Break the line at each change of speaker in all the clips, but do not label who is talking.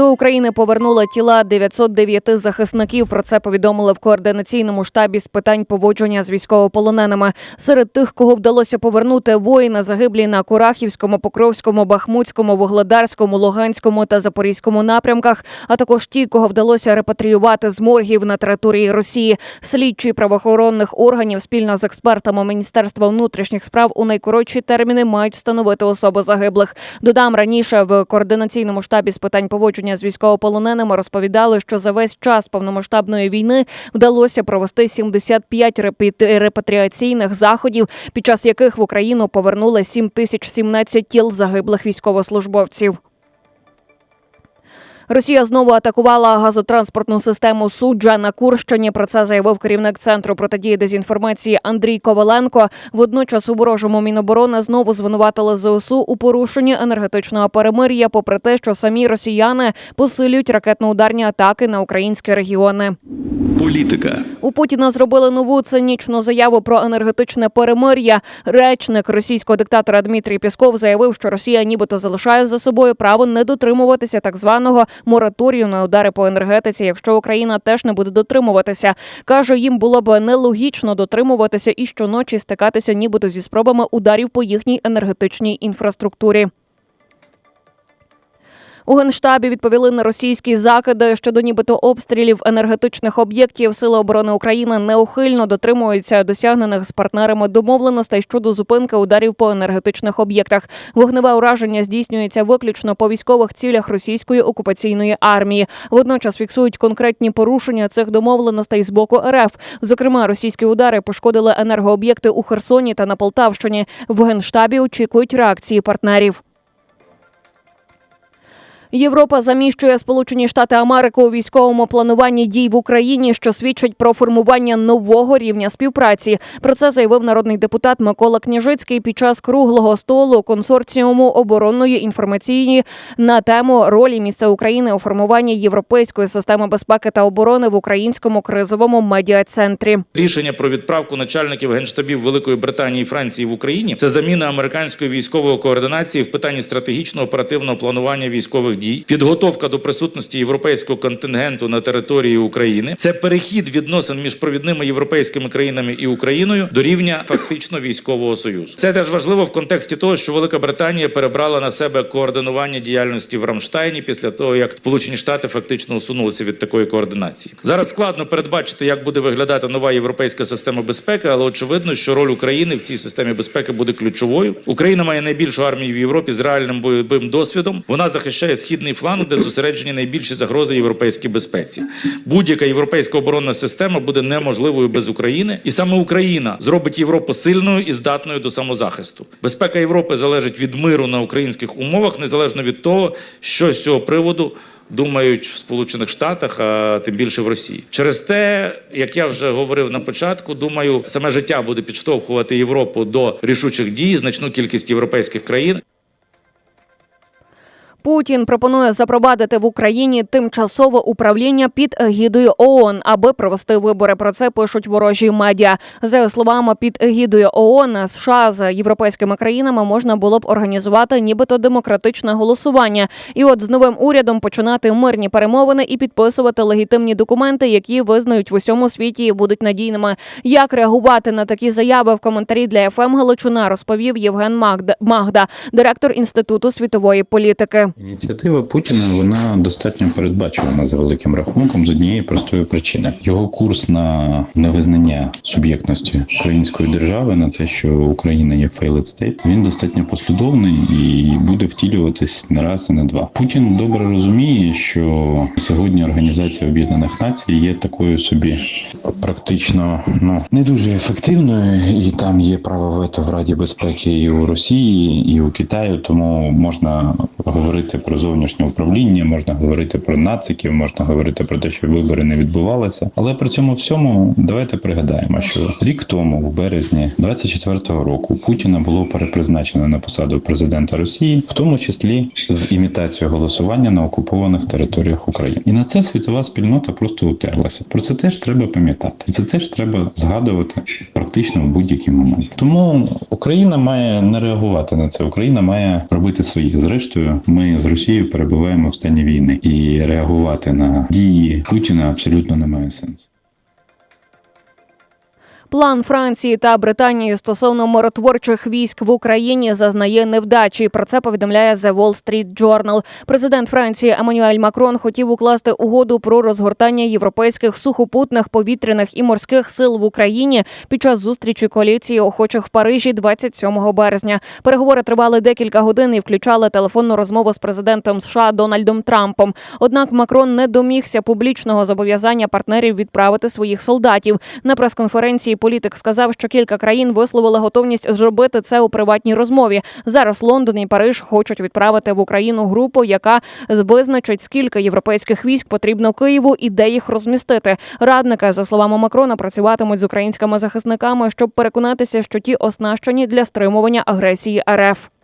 До України повернули тіла 909 захисників. Про це повідомили в координаційному штабі з питань поводження з військовополоненими. Серед тих, кого вдалося повернути, воїни загиблі на Курахівському, Покровському, Бахмутському, Вугледарському, Луганському та Запорізькому напрямках, а також ті, кого вдалося репатріювати з моргів на території Росії. Слідчі правоохоронних органів спільно з експертами Міністерства внутрішніх справ у найкоротші терміни мають встановити особи загиблих. Додам раніше в координаційному штабі з питань поводження з військовополоненими розповідали, що за весь час повномасштабної війни вдалося провести 75 репі- репатріаційних заходів, під час яких в Україну повернули 7017 тіл загиблих військовослужбовців. Росія знову атакувала газотранспортну систему суджа на Курщині. Про це заявив керівник центру протидії дезінформації Андрій Коваленко. Водночас у ворожому міноборони знову звинуватили ЗСУ у порушенні енергетичного перемир'я, попри те, що самі росіяни посилюють ракетно-ударні атаки на українські регіони.
Політика.
У Путіна зробили нову цинічну заяву про енергетичне перемир'я. Речник російського диктатора Дмитрій Пісков заявив, що Росія нібито залишає за собою право не дотримуватися так званого мораторію на удари по енергетиці, якщо Україна теж не буде дотримуватися. каже, їм було б нелогічно дотримуватися і щоночі стикатися, нібито зі спробами ударів по їхній енергетичній інфраструктурі. У генштабі відповіли на російські закиди щодо нібито обстрілів енергетичних об'єктів. Сили оборони України неухильно дотримуються досягнених з партнерами домовленостей щодо зупинки ударів по енергетичних об'єктах. Вогневе ураження здійснюється виключно по військових цілях російської окупаційної армії. Водночас фіксують конкретні порушення цих домовленостей з боку РФ. Зокрема, російські удари пошкодили енергооб'єкти у Херсоні та на Полтавщині. В генштабі очікують реакції партнерів. Європа заміщує Сполучені Штати Америки у військовому плануванні дій в Україні, що свідчить про формування нового рівня співпраці. Про це заявив народний депутат Микола Княжицький під час круглого столу консорціуму оборонної інформаційні на тему ролі місця України у формуванні європейської системи безпеки та оборони в українському кризовому медіа-центрі.
Рішення про відправку начальників генштабів Великої Британії і Франції в Україні це заміна американської військової координації в питанні стратегічного оперативного планування військових дій, підготовка до присутності європейського контингенту на території України. Це перехід відносин між провідними європейськими країнами і Україною до рівня фактично військового союзу. Це теж важливо в контексті того, що Велика Британія перебрала на себе координування діяльності в Рамштайні після того, як Сполучені Штати фактично усунулися від такої координації. Зараз складно передбачити, як буде виглядати нова європейська система безпеки, але очевидно, що роль України в цій системі безпеки буде ключовою. Україна має найбільшу армію в Європі з реальним бойовим досвідом. Вона захищає східний фланг, де зосереджені найбільші загрози європейській безпеці. Будь-яка європейська оборонна система буде неможливою без України, і саме Україна зробить Європу сильною і здатною до самозахисту. Безпека Європи залежить від миру на українських умовах, незалежно від того, що з цього приводу. Думають в Сполучених Штатах, а тим більше в Росії. Через те, як я вже говорив на початку, думаю, саме життя буде підштовхувати Європу до рішучих дій, значну кількість європейських країн.
Путін пропонує запровадити в Україні тимчасове управління під егідою ООН, аби провести вибори. Про це пишуть ворожі медіа. За словами, під егідою ООН США з європейськими країнами можна було б організувати нібито демократичне голосування. І от з новим урядом починати мирні перемовини і підписувати легітимні документи, які визнають в усьому світі і будуть надійними. Як реагувати на такі заяви в коментарі для ФМ Галичина розповів Євген Магда, директор інституту світової політики.
Ініціатива Путіна вона достатньо передбачувана за великим рахунком з однієї простої причини. Його курс на невизнання суб'єктності української держави на те, що Україна є failed state, він достатньо послідовний і буде втілюватись не раз і не два. Путін добре розуміє, що сьогодні Організація Об'єднаних Націй є такою собі практично ну не дуже ефективною, і там є право вето в Раді безпеки і у Росії, і у Китаю, тому можна говорити про зовнішнє управління, можна говорити про нациків, можна говорити про те, що вибори не відбувалися. Але при цьому всьому давайте пригадаємо, що рік тому, в березні 24-го року, Путіна було перепризначено на посаду президента Росії, в тому числі з імітацією голосування на окупованих територіях України. І на це світова спільнота просто утерлася. Про це теж треба пам'ятати. Це теж треба згадувати практично в будь-який момент. Тому Україна має не реагувати на це. Україна має робити своє. Зрештою, ми з Росією перебуваємо в стані війни, і реагувати на дії Путіна абсолютно немає сенсу.
План Франції та Британії стосовно миротворчих військ в Україні зазнає невдачі. Про це повідомляє The Wall Street Journal. Президент Франції Еммануель Макрон хотів укласти угоду про розгортання європейських сухопутних повітряних і морських сил в Україні під час зустрічі коаліції охочих в Парижі 27 березня. Переговори тривали декілька годин і включали телефонну розмову з президентом США Дональдом Трампом. Однак Макрон не домігся публічного зобов'язання партнерів відправити своїх солдатів. На прес-конференції політик сказав, що кілька країн висловили готовність зробити це у приватній розмові. Зараз Лондон і Париж хочуть відправити в Україну групу, яка визначить, скільки європейських військ потрібно Києву і де їх розмістити. Радники, за словами Макрона, працюватимуть з українськими захисниками, щоб переконатися, що ті оснащені для стримування агресії РФ.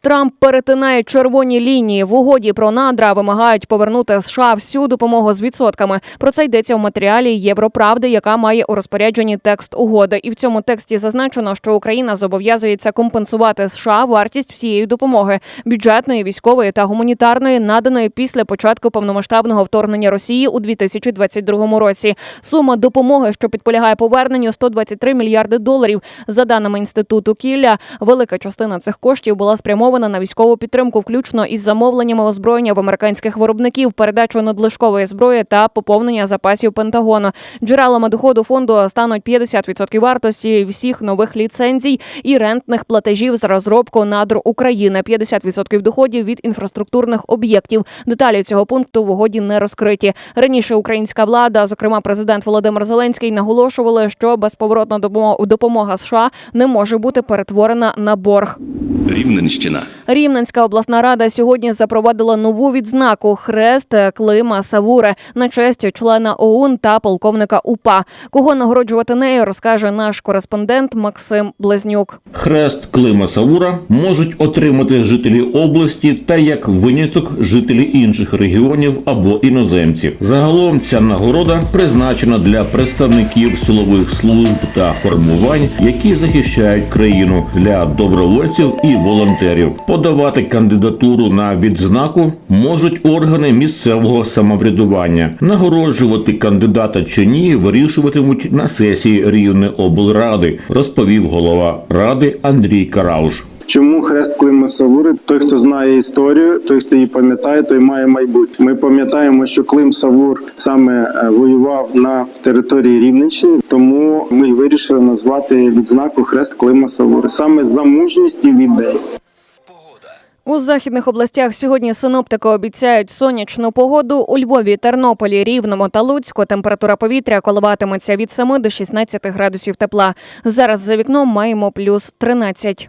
Трамп перетинає червоні лінії в угоді про надра. Вимагають повернути США всю допомогу з відсотками. Про це йдеться в матеріалі Європравди, яка має у розпорядженні текст угоди. І в цьому тексті зазначено, що Україна зобов'язується компенсувати США вартість всієї допомоги бюджетної, військової та гуманітарної, наданої після початку повномасштабного вторгнення Росії у 2022 році. Сума допомоги, що підполягає поверненню, 123 мільярди доларів. За даними інституту Кілля, велика частина цих коштів була спрямована на військову підтримку, включно із замовленнями озброєння в американських виробників, передачу надлишкової зброї та поповнення запасів Пентагону. Джерелами доходу фонду стануть 50% вартості всіх нових ліцензій і рентних платежів за розробку надр України, 50% доходів від інфраструктурних об'єктів. Деталі цього пункту в угоді не розкриті. Раніше українська влада, зокрема президент Володимир Зеленський, наголошували, що безповоротна допомо- допомога США не може бути перетворена на борг.
Рівненщина.
Рівненська обласна рада сьогодні запровадила нову відзнаку хрест Клима Савуре на честь члена ОУН та полковника УПА. Кого нагороджувати нею, розкаже наш кореспондент Максим Близнюк.
Хрест Клима Савура можуть отримати жителі області та як виняток жителі інших регіонів або іноземці. Загалом ця нагорода призначена для представників силових служб та формувань, які захищають країну для добровольців і волонтерів. Подавати кандидатуру на відзнаку можуть органи місцевого самоврядування. Нагороджувати кандидата чи ні вирішуватимуть на сесії рівної облради, розповів голова ради Андрій Карауш.
Чому хрест Клима Савури? Той, хто знає історію, той, хто її пам'ятає, той має майбутнє. Ми пам'ятаємо, що Клим Савур саме е, воював на території Рівненщини, тому ми вирішили назвати відзнаку хрест Клима Савури саме за мужність і відданість.
У західних областях сьогодні синоптики обіцяють сонячну погоду. У Львові, Тернополі, Рівному та Луцьку температура повітря коливатиметься від 7 до 16 градусів тепла. Зараз за вікном маємо плюс 13.